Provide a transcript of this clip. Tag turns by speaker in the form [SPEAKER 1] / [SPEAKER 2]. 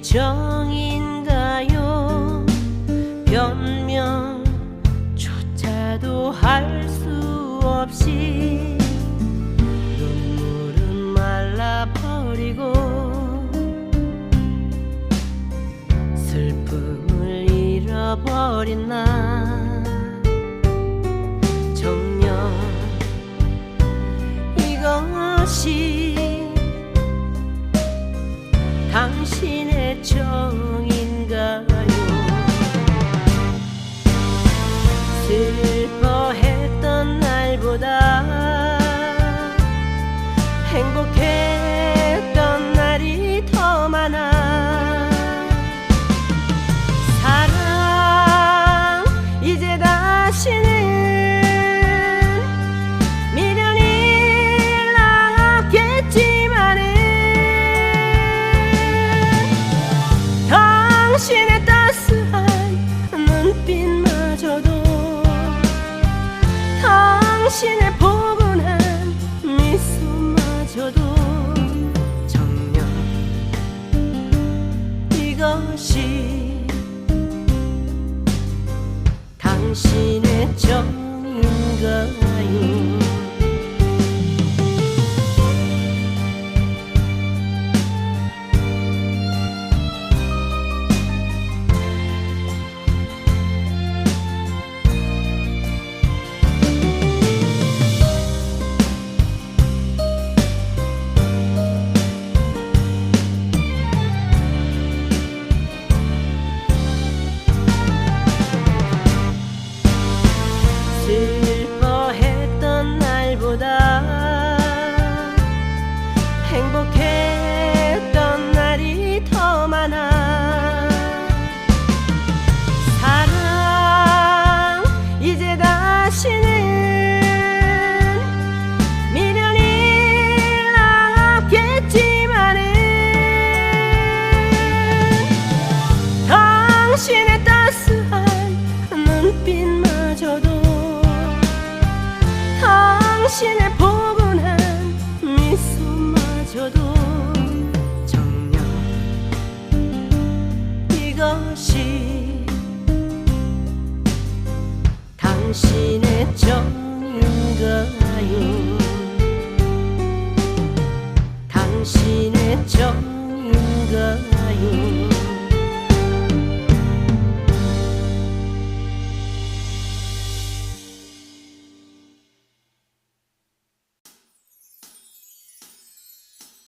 [SPEAKER 1] 정인가요? 변명조차도 할 수 없이 눈물은 말라버리고 슬픔을 잃어버린 나 행복했던 날이 더 많아. 사랑 이제 다시는 미련이 남겠지만은 당신의 따스한 눈빛마저도 당신의 포 당신의 정인가요 것이 당신의 정인가요